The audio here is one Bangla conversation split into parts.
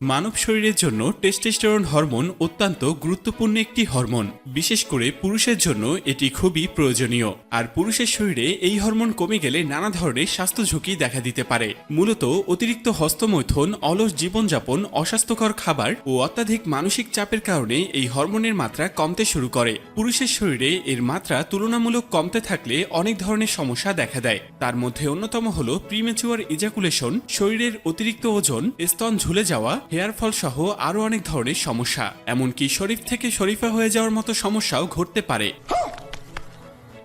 মানব শরীরের জন্য টেস্টোস্টেরন হরমোন অত্যন্ত গুরুত্বপূর্ণ একটি হরমোন বিশেষ করে পুরুষের জন্য এটি খুবই প্রয়োজনীয়। আর পুরুষের শরীরে এই হরমোন কমে গেলে নানা ধরনের স্বাস্থ্য ঝুঁকি দেখা দিতে পারে। মূলত অতিরিক্ত হস্তমৈথুন, অলস জীবনযাপন, অস্বাস্থ্যকর খাবার ও অত্যাধিক মানসিক চাপের কারণে এই হরমোনের মাত্রা কমতে শুরু করে। পুরুষের শরীরে এর মাত্রা তুলনামূলক কমতে থাকলে অনেক ধরনের সমস্যা দেখা দেয়। তার মধ্যে অন্যতম হল প্রিমেচুয়ার ইজাকুলেশন শরীরের অতিরিক্ত ওজন, স্তন ঝুলে যাওয়া হেয়ার ফল সহ আরও অনেক ধরনের সমস্যা। এমনকি শরীফ থেকে শরীফা হয়ে যাওয়ার মতো সমস্যাও ঘটতে পারে।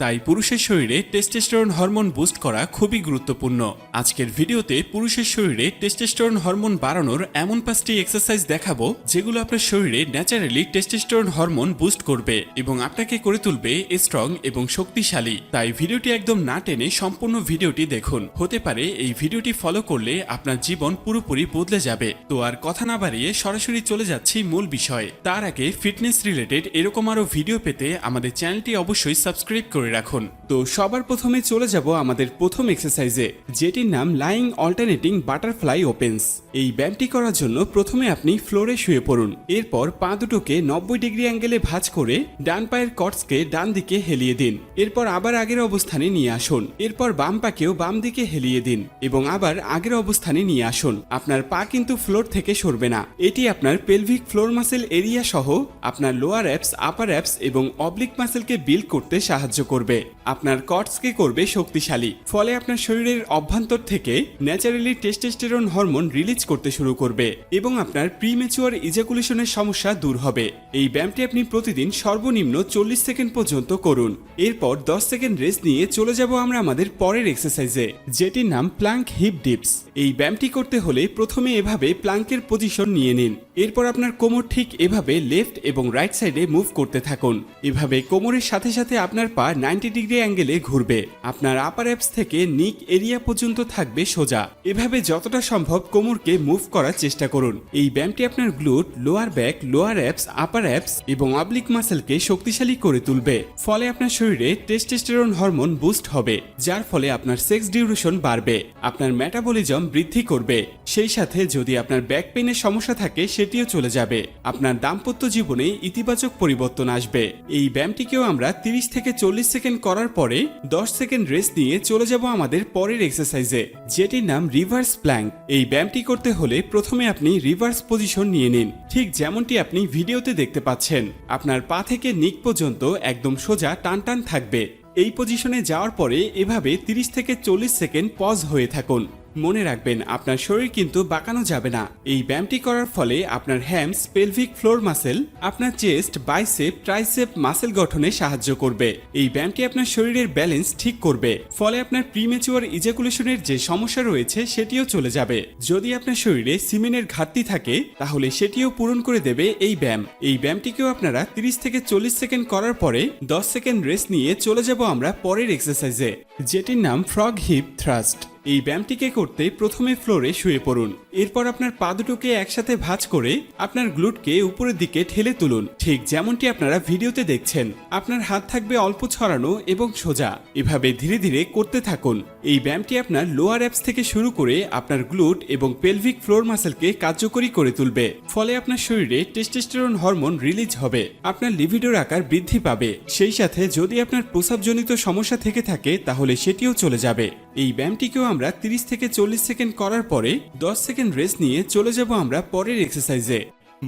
তাই পুরুষের শরীরে টেস্টোস্টেরন হরমোন বুস্ট করা খুবই গুরুত্বপূর্ণ। আজকের ভিডিওতে পুরুষের শরীরে টেস্টোস্টেরন হরমোন বাড়ানোর এমন পাঁচটি এক্সারসাইজ দেখাবো, যেগুলো আপনার শরীরে ন্যাচারালি টেস্টোস্টেরন হরমোন বুস্ট করবে এবং আপনাকে করে তুলবে স্ট্রং এবং শক্তিশালী। তাই ভিডিওটি একদম না টেনে সম্পূর্ণ ভিডিওটি দেখুন। হতে পারে এই ভিডিওটি ফলো করলে আপনার জীবন পুরোপুরি বদলে যাবে। তো আর কথা না বাড়িয়ে সরাসরি চলে যাচ্ছি মূল বিষয়ে। তার আগে ফিটনেস রিলেটেড এরকম আরও ভিডিও পেতে আমাদের চ্যানেলটি অবশ্যই সাবস্ক্রাইব করে রাখুন। তো সবার প্রথমে চলে যাব আমাদের প্রথম এক্সারসাইজে যেটির নাম লাইং অল্টারনেটিং বাটারফ্লাই ওপেন্স এই ব্যায়ামটি করার জন্য প্রথমে আপনি ফ্লোরে শুয়ে পড়ুন। এরপর পা দুটোকে নব্বই ডিগ্রি অ্যাঙ্গেলে ভাঁজ করে ডান পায়ের কটসকে ডান দিকে হেলিয়ে দিন। এরপর আবার আগের অবস্থানে নিয়ে আসুন। এরপর বাম পাকেও বাম দিকে হেলিয়ে দিন এবং আবার আগের অবস্থানে নিয়ে আসুন। আপনার পা কিন্তু ফ্লোর থেকে সরবে না। এটি আপনার পেলভিক ফ্লোর মাসেল এরিয়া সহ আপনার লোয়ার অ্যাপস আপার অ্যাপস এবং অবলিক মাসেলকে বিল্ড করতে সাহায্য করবে। আপনার কটসকে করবে শক্তিশালী। ফলে আপনার শরীরের অভ্যন্তর থেকে ন্যাচারালি টেস্টোস্টেরন হরমোন রিলিজ করতে শুরু করবে এবং আপনার প্রিমেচুয়ার ইজাকুলেশনের সমস্যা দূর হবে। এই ব্যায়ামটি আপনি প্রতিদিন সর্বনিম্ন চল্লিশ সেকেন্ড পর্যন্ত করুন। এরপর দশ সেকেন্ড রেস্ট নিয়ে চলে যাব আমরা আমাদের পরের এক্সারসাইজে, যেটির নাম প্লাঙ্ক হিপ ডিপস। এই ব্যায়ামটি করতে হলে প্রথমে এভাবে প্লাঙ্কের পজিশন নিয়ে নিন। এরপর আপনার কোমর ঠিক এভাবে লেফট এবং রাইট সাইডে মুভ করতে থাকুন। এভাবে কোমরের সাথে সাথে আপনার পা নাইনটি ডিগ্রি অ্যাঙ্গেলে ঘুরবে। আপনার আপার অ্যাপস থেকে নিক এরিয়া পর্যন্ত থাকবে সোজা। এভাবে যতটা সম্ভব কোমরকে মুভ করার চেষ্টা করুন। এই ব্যায়ামটি আপনার glute lower back lower abs upper abs এবং অবলিক মাসেলকে শক্তিশালী করে তুলবে। ফলে আপনার শরীরে টেস্টোস্টেরন হরমোন বুস্ট হবে, যার ফলে আপনার সেক্স ডিউরেশন বাড়বে, আপনার মেটাবলিজম বৃদ্ধি করবে। সেই সাথে যদি আপনার ব্যাক পেনের সমস্যা থাকে, সেটিও চলে যাবে। আপনার দাম্পত্য জীবনে ইতিবাচক পরিবর্তন আসবে। এই ব্যায়ামটিকেও আমরা 30 থেকে চল্লিশ সেকেন্ড করার পরে 10 সেকেন্ড রেস্ট নিয়ে চলে যাব আমাদের পরের এক্সারসাইজে যেটির নাম রিভার্স প্ল্যাঙ্ক এই ব্যায়ামটি করতে হলে প্রথমে আপনি রিভার্স পজিশন নিয়ে নিন। ঠিক যেমনটি আপনি ভিডিওতে দেখতে পাচ্ছেন, আপনার পা থেকে নিক পর্যন্ত একদম সোজা টান টান থাকবে। এই পজিশনে যাওয়ার পরে এভাবে 30 থেকে চল্লিশ সেকেন্ড পজ হয়ে থাকুন। মনে রাখবেন, আপনার শরীর কিন্তু বাঁকানো যাবে না। এই ব্যায়ামটি করার ফলে আপনার হ্যামস পেলভিক ফ্লোর মাসেল আপনার চেস্ট বাইসেপ ট্রাইসেপ মাসেল গঠনে সাহায্য করবে। এই ব্যায়ামটি আপনার শরীরের ব্যালেন্স ঠিক করবে। ফলে আপনার প্রিমেচুয়ার ইজাকুলেশনের যে সমস্যা রয়েছে, সেটিও চলে যাবে। যদি আপনার শরীরে সিমেনের ঘাটতি থাকে, তাহলে সেটিও পূরণ করে দেবে এই ব্যায়াম। এই ব্যায়ামটিকেও আপনারা 30 থেকে চল্লিশ সেকেন্ড করার পরে 10 সেকেন্ড রেস্ট নিয়ে চলে যাব আমরা পরের এক্সারসাইজে যেটির নাম ফ্রগ হিপ থ্রাস্ট এই ব্যায়ামটিকে করতে প্রথমে ফ্লোরে শুয়ে পড়ুন। এরপর আপনার পা দুটোকে একসাথে ভাঁজ করে আপনার গ্লুটকে উপরের দিকে ঠেলে তুলুন। ঠিক যেমনটি আপনারা ভিডিওতে দেখছেন, আপনার হাত থাকবে অল্প ছড়ানো এবং সোজা। এভাবে ধীরে ধীরে করতে থাকুন। এই ব্যায়ামটি আপনার লোয়ার অ্যাপস থেকে শুরু করে আপনার গ্লুট এবং পেলভিক ফ্লোর মাসেলকে কার্যকরী করে তুলবে। ফলে আপনার শরীরে টেস্টোস্টেরন হরমোন রিলিজ হবে, আপনার লিভিডোর আকার বৃদ্ধি পাবে। সেই সাথে যদি আপনার প্রসাবজনিত সমস্যা থেকে থাকে, তাহলে সেটিও চলে যাবে। এই ব্যায়ামটিকেও আমরা 30 থেকে চল্লিশ সেকেন্ড করার পরে 10 সেকেন্ড রেস্ট নিয়ে চলে যাব আমরা পরের এক্সারসাইজে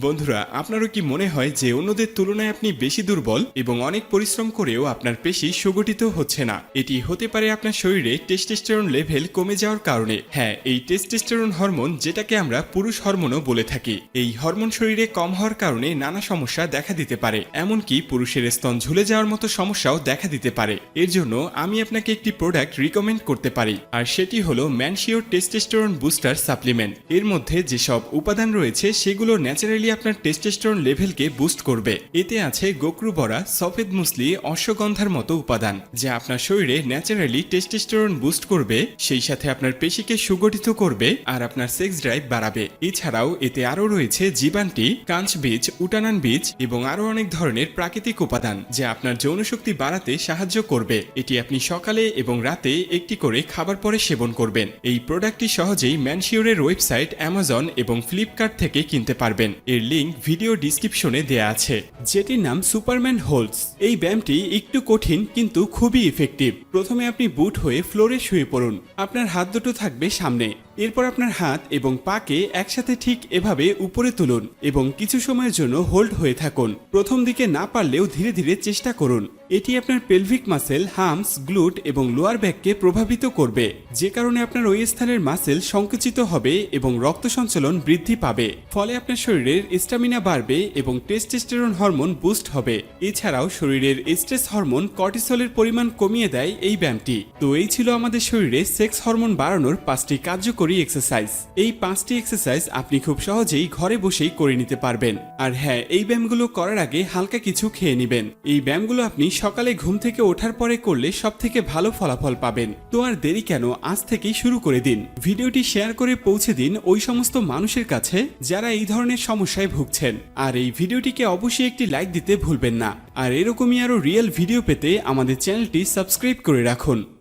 বন্ধুরা, আপনারও কি মনে হয় যে অন্যদের তুলনায় আপনি বেশি দুর্বল এবং অনেক পরিশ্রম করেও আপনার পেশি সুগঠিত হচ্ছে না? এটি হতে পারে আপনার শরীরে টেস্টোস্টেরন লেভেল কমে যাওয়ার কারণে। হ্যাঁ এই টেস্টোস্টেরন হরমোন যেটাকে আমরা পুরুষ হরমোনও বলে থাকি, এই হরমোন শরীরে কম হওয়ার কারণে নানা সমস্যা দেখা দিতে পারে। এমনকি পুরুষের স্তন ঝুলে যাওয়ার মতো সমস্যাও দেখা দিতে পারে। এর জন্য আমি আপনাকে একটি প্রোডাক্ট রিকমেন্ড করতে পারি, আর সেটি হলো ম্যানশিওর টেস্টোস্টেরন বুস্টার সাপ্লিমেন্ট এর মধ্যে যেসব উপাদান রয়েছে সেগুলো ন্যাচারালি ন্যাচারালি আপনার টেস্টোস্টেরন লেভেলকে বুস্ট করবে। এতে আছে গোকরু বড়া সফেদ মুসলি, অশ্বগন্ধার মতো উপাদান, যা আপনার শরীরে ন্যাচারালি টেস্টোস্টেরন বুস্ট করবে, সেই সাথে আপনার পেশিকে সুগঠিত করবে, আর আপনার সেক্স ড্রাইভ বাড়াবে। এছাড়াও এতে আরও রয়েছে জীবান্টি কাঞ্চ বীজ, উটানান বীজ, এবং আরও অনেক ধরনের প্রাকৃতিক উপাদান, যা আপনার যৌনশক্তি বাড়াতে সাহায্য করবে। এটি আপনি সকালে এবং রাতে একটি করে খাবার পরে সেবন করবেন। এই প্রোডাক্টটি সহজেই ম্যানশিওরের ওয়েবসাইট অ্যামাজন এবং ফ্লিপকার্ট থেকে কিনতে পারবেন। এর লিঙ্ক ভিডিও ডিসক্রিপশনে দেয়া আছে, যেটির নাম সুপারম্যান হোলস এই ব্যায়ামটি একটু কঠিন, কিন্তু খুবই ইফেক্টিভ প্রথমে আপনি বুট হয়ে ফ্লোরে শুয়ে পড়ুন। আপনার হাত দুটো থাকবে সামনে। এরপর আপনার হাত এবং পাকে একসাথে ঠিক এভাবে উপরে তুলুন এবং কিছু সময়ের জন্য হোল্ড হয়ে থাকুন। প্রথম দিকে না পারলেও ধীরে ধীরে চেষ্টা করুন। এটি আপনার পেলভিক মাসেল হামস গ্লুট এবং লোয়ার ব্যাককে প্রভাবিত করবে। যে কারণে আপনার ওই স্থানের মাসেল সংকুচিত হবে এবং রক্ত সঞ্চালন বৃদ্ধি পাবে। ফলে আপনার শরীরের স্টামিনা বাড়বে এবং টেস্টোস্টেরন হরমোন বুস্ট হবে। এছাড়াও শরীরের স্ট্রেস হরমোন কর্টিসলের পরিমাণ কমিয়ে দেয় এই ব্যায়ামটি। তো এই ছিল আমাদের শরীরে সেক্স হরমোন বাড়ানোর পাঁচটি কার্যকরী এক্সারসাইজ এই পাঁচটি এক্সারসাইজ আপনি খুব সহজেই ঘরে বসেই করে নিতে পারবেন। আর হ্যাঁ এই ব্যায়ামগুলো করার আগে হালকা কিছু খেয়ে নেবেন। এই ব্যায়ামগুলো আপনি সকালে ঘুম থেকে ওঠার পরে করলে সব থেকে ভালো ফলাফল পাবেন। তো আর দেরি কেন, আজ থেকেই শুরু করে দিন। ভিডিওটি শেয়ার করে পৌঁছে দিন ওই সমস্ত মানুষের কাছে যারা এই ধরনের সমস্যায় ভুগছেন। আর এই ভিডিওটিকে অবশ্যই একটি লাইক দিতে ভুলবেন না। আর এরকমই আরও রিয়েল ভিডিও পেতে আমাদের চ্যানেলটি সাবস্ক্রাইব করে রাখুন।